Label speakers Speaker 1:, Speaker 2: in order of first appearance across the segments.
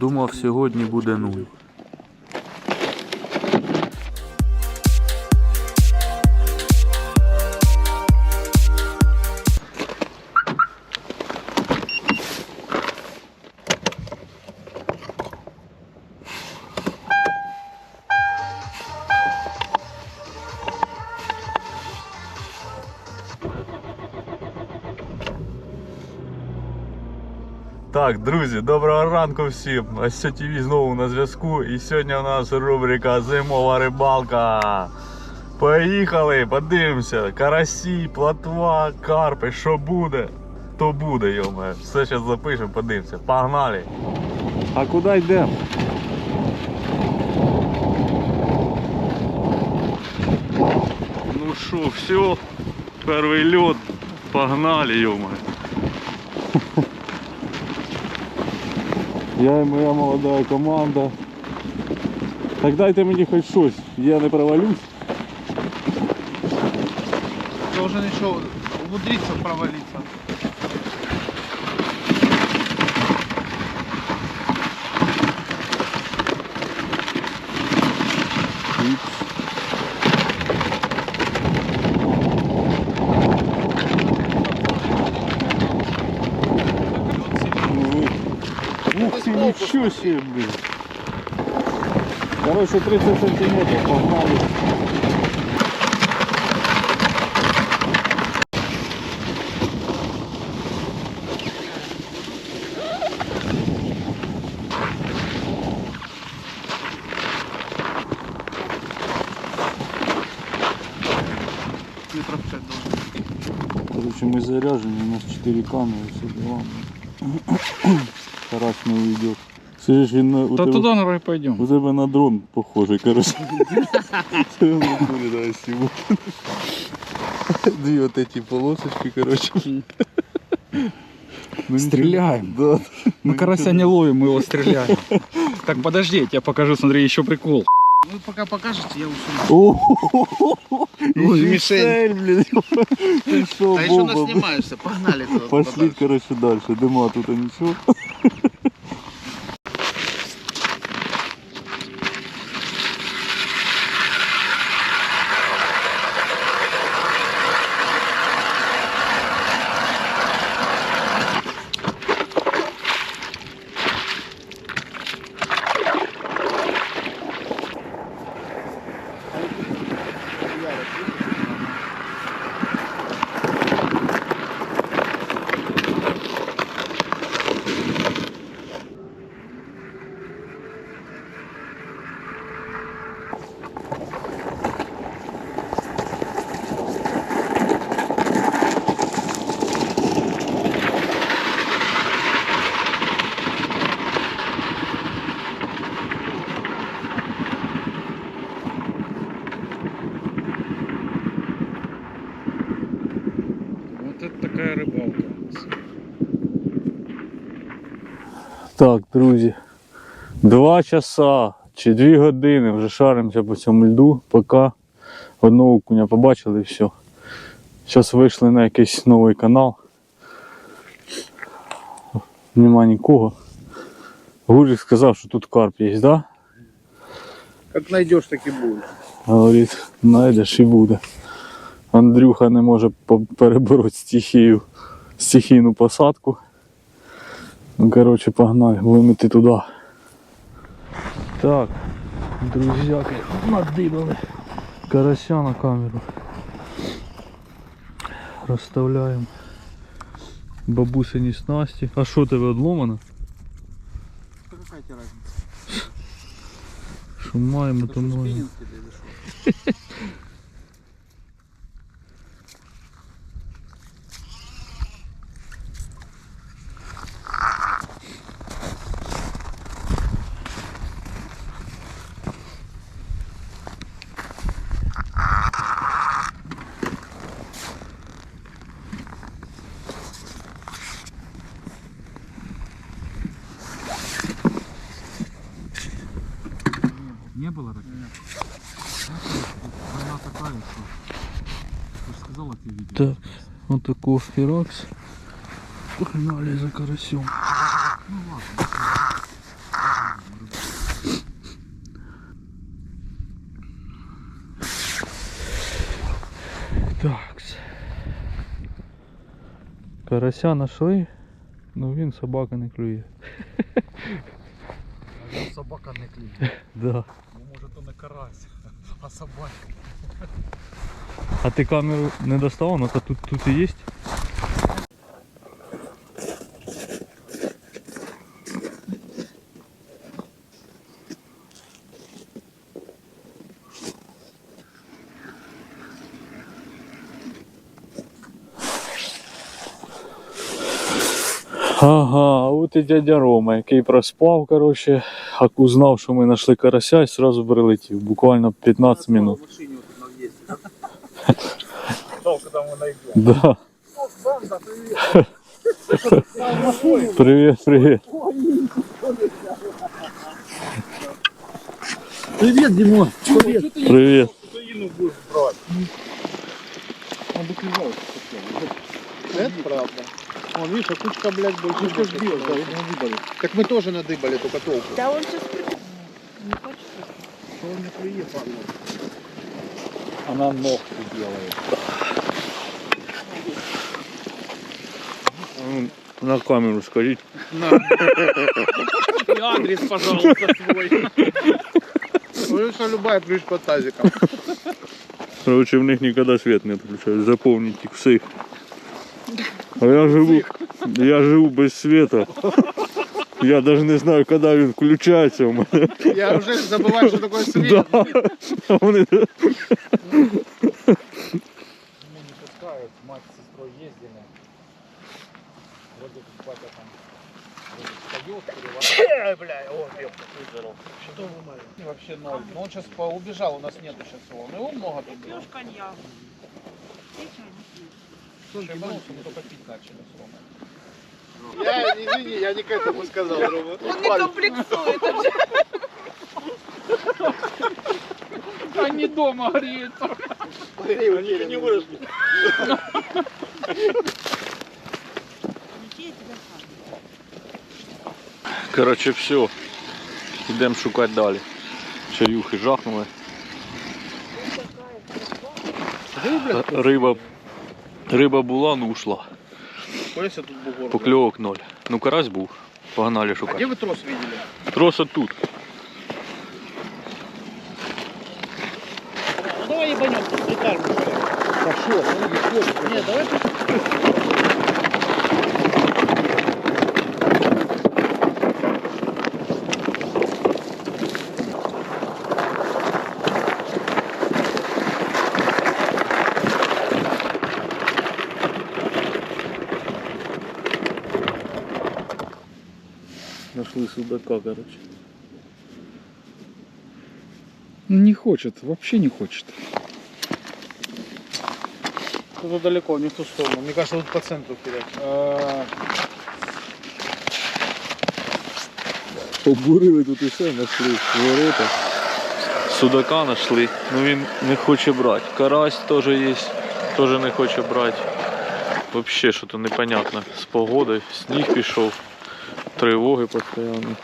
Speaker 1: Думав, сьогодні буде нуль. Так, друзі, доброго ранку всім. Ось ТВ знову на зв'язку. І сьогодні у нас рубрика Зимова рибалка. Поїхали, подивимося. Карасі, платва, карпи, що буде, то буде, йоме. Все зараз запишемо, подивимося. Погнали. А куди йдемо? Ну що, все, перший льот. Погнали, йоме. Я і моя молода команда. Так дайте мені хоч щось, я не провалюсь.
Speaker 2: Должен еще умудриться провалиться.
Speaker 1: Ух ты, ничего себе, блин. Короче, 30 сантиметров, погнали.
Speaker 2: Метров 5 должен.
Speaker 1: Короче, мы заряжены, у нас 4 камеры, все дела. Карась не уйдет. Слышишь, він на, у,
Speaker 2: Да
Speaker 1: тебе,
Speaker 2: туда, наверное, пойдем.
Speaker 1: у тебе на дрон похожий, короче. Це в натурі. Две вот эти полосочки, короче. Ну,
Speaker 2: Стреляем.
Speaker 1: Да.
Speaker 2: Мы карася не ловим, мы его стреляем. Так, подожди, я тебе покажу, смотри, еще прикол.
Speaker 3: Вы пока покажете, я усуну.
Speaker 1: О,
Speaker 3: Ой, мишень.
Speaker 1: цель, блин. Ты что,
Speaker 3: А еще
Speaker 1: бомба,
Speaker 3: наснимаешься, погнали туда.
Speaker 1: Пошли,
Speaker 3: подальше.
Speaker 1: короче, дальше. Дыма тут а ничего. Так, друзі, два часа чи дві години вже шаримося по цьому льду, поки одного окуня побачили і все. Зараз вийшли на якийсь новий канал. Нема нікого. Гурик сказав, що тут карп є, да?
Speaker 3: Как найдешь, так и будет.
Speaker 1: Говорить, знайдеш і буде. Андрюха не може перебороти стихію, стихійну посадку. Ну, коротше, погнали, будемо йти туди. Так, друзяки, надибали карася на камеру. Розставляємо бабусині снасті. А що тебе
Speaker 3: разница?
Speaker 1: Що маємо, то маємо.
Speaker 2: не было ракет? Нет. Война такая, что... Ты же сказала, ты видел.
Speaker 1: Так, вот такой феракс. Погнали за карасем.
Speaker 2: Ну ладно. Ну так.
Speaker 1: Карася нашли? але він собака не клює.
Speaker 3: Собака не клює.
Speaker 1: Да.
Speaker 3: Ну може то не карась, а собака.
Speaker 1: А ти камеру не достал, ну то тут, тут і є. Ага, а от і дядя Рома, який проспав, коротше, а узнав, що ми знайшли карася і одразу прилетів. Буквально 15 минут.
Speaker 3: В машине вот тут на въезде. Ждал, когда мы найдем.
Speaker 1: Да.
Speaker 3: О, Санда, привет.
Speaker 1: Привет, привет.
Speaker 3: Привет, Димон. Привет.
Speaker 1: Привет.
Speaker 3: Украину будешь брать. Он бы клевал. Это правда. Вон, видишь, а кучка, блядь, больше. Ну, что бил, да, надыбали. Так мы тоже надыбали, только толку.
Speaker 4: Да он сейчас не хочет.
Speaker 3: Что он не Павло?
Speaker 2: Она ногти делает.
Speaker 1: На камеру скажіть.
Speaker 2: И адрес, пожалуйста, свой.
Speaker 3: Что любая ключ под тазиком.
Speaker 1: Короче, в них никогда свет не отключают. Запомните всех. А я живу, я живу без света. Я даже не знаю, когда він включається у мене.
Speaker 3: Я уже забываю, что такое свет.
Speaker 1: Да. А вони
Speaker 2: Мы не пускают, мать с сестрой ездили. Вроде как батя там встает, переворачивает.
Speaker 3: Бля, о, выжрал. Что вы Вообще ноль. Но он сейчас убежал, у нас нету сейчас его. Ну его много тут было.
Speaker 4: Пьешь коньяк. Ты чай
Speaker 3: только пить начали с Ромой. Я, извини, я не к этому сказал, Рома.
Speaker 4: Он не комплексует.
Speaker 2: Они дома греются.
Speaker 3: Они не выросли.
Speaker 1: Короче, все. Йдемо шукати далі. Чаюхи жахнули. Риба. Риба була, ну ушла.
Speaker 3: Полися тут бугор.
Speaker 1: Покльовок ноль. Ну карась був. Погнали
Speaker 3: А где
Speaker 1: ви
Speaker 3: вы трос видели?
Speaker 1: Трос тут.
Speaker 3: Ну давай ебанем, тут деталь. Да Нет, давай давай
Speaker 1: Нашли судака, короче.
Speaker 2: Не хочет, вообще не хочет.
Speaker 3: Тут далеко, не в ту сторону. Мне кажется, тут по центру кидать.
Speaker 2: А,
Speaker 1: Обурили тут усе, знайшли ворота. Судака знайшли, ну він не хоче брати. Карась теж є, теж не хоче брати. Взагалі що то непонятно. З погодою, сніг пішов, тривоги постійно.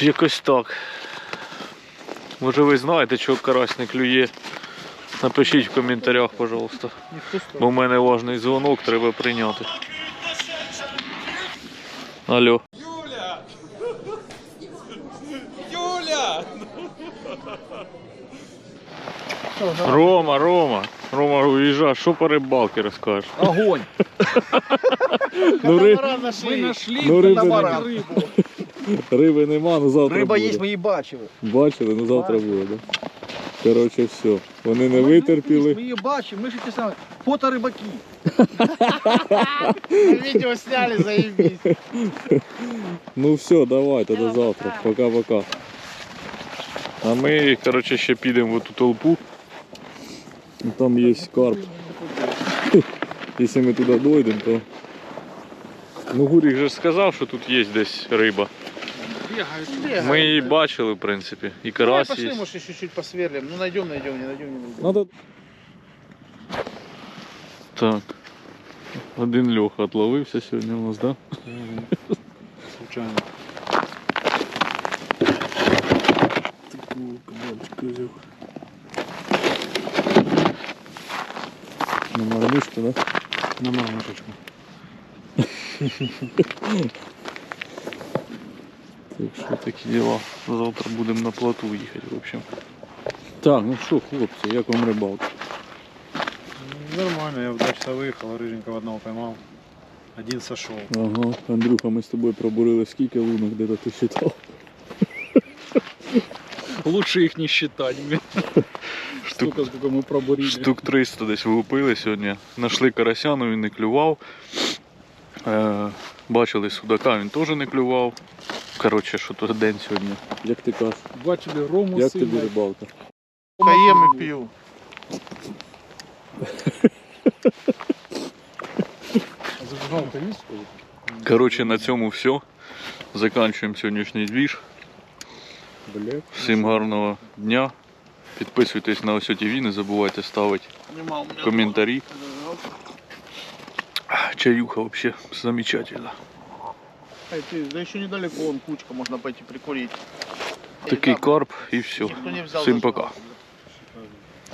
Speaker 1: Якось так. Може ви знаєте, чого карась не клює? Напишіть в коментарях, пожалуйста. Бо в мене важний дзвонок, треба прийняти. Алло. Рома, Рома. Рома, уїжджай, що по рибалці розкажеш?
Speaker 2: огонь.
Speaker 1: Ну, ри...
Speaker 3: Катамаран нашли.
Speaker 1: Ну, риби
Speaker 2: катамаран.
Speaker 1: нема.
Speaker 2: рыбу.
Speaker 1: риби нема, ну завтра
Speaker 3: Риба
Speaker 1: буде.
Speaker 3: є, ми її бачили.
Speaker 1: Бачили, ну завтра буде, да? Коротше, все. Вони не
Speaker 3: Ми
Speaker 1: витерпіли.
Speaker 3: її бачимо, ми ж ті самі. Фото рибаки. На відео сняли, заебись.
Speaker 1: Ну все, давайте, до завтра.
Speaker 4: пока.
Speaker 1: Пока-пока. А ми, коротше, ще підемо в ту толпу. Там є карп. Якщо ми туди дойдемо, то. Ну Гурік же ж сказав, що тут є десь риба.
Speaker 3: Бегают.
Speaker 1: Ми її бачили, в принципі. І
Speaker 3: Давай
Speaker 1: карась
Speaker 3: пошли,
Speaker 1: є.
Speaker 3: может, чуть-чуть посверлим. Ну, найдем, найдем, не найдем, не найдем.
Speaker 1: Надо... Так. Один Льоха отловився сьогодні у нас, так? Да?
Speaker 2: Случайно.
Speaker 1: Такого кабанчика взяв. На мармишку, да?
Speaker 2: На мормышечку.
Speaker 1: Так що такі діла. Завтра будемо на плоту їхати, в общем. Так, ну що, хлопці, як вам рибалка?
Speaker 2: Нормально, я в 2 часа выехал, рыженького одного поймал. Один сошел.
Speaker 1: Ага, Андрюха, ми з тобою пробурили скільки лунок, де ти считав?
Speaker 2: Лучше их не считать.
Speaker 1: Штук,
Speaker 2: сколько мы пробурили.
Speaker 1: штук 300 десь влупили сьогодні. Нашли карася, але він не клював. Е, бачили судака, він теж не клював. Коротше, що то день сьогодні. Як ти кажеш?
Speaker 2: Бачили рому
Speaker 1: Як
Speaker 2: сильно.
Speaker 1: тобі рибалка?
Speaker 3: Каем и пил.
Speaker 2: А зажигалка есть? что?
Speaker 1: Коротше, на цьому все. Заканчуємо сьогоднішній двіж.
Speaker 2: Бля.
Speaker 1: Всім гарного дня. Підписуйтесь на Осьо ТВ, не забувайте ставити коментарі. Чаюха вообще замечательно.
Speaker 3: А ты, да еще недалеко, вон кучка, можно пойти прикурить.
Speaker 1: Такий карп і все. Всім пока.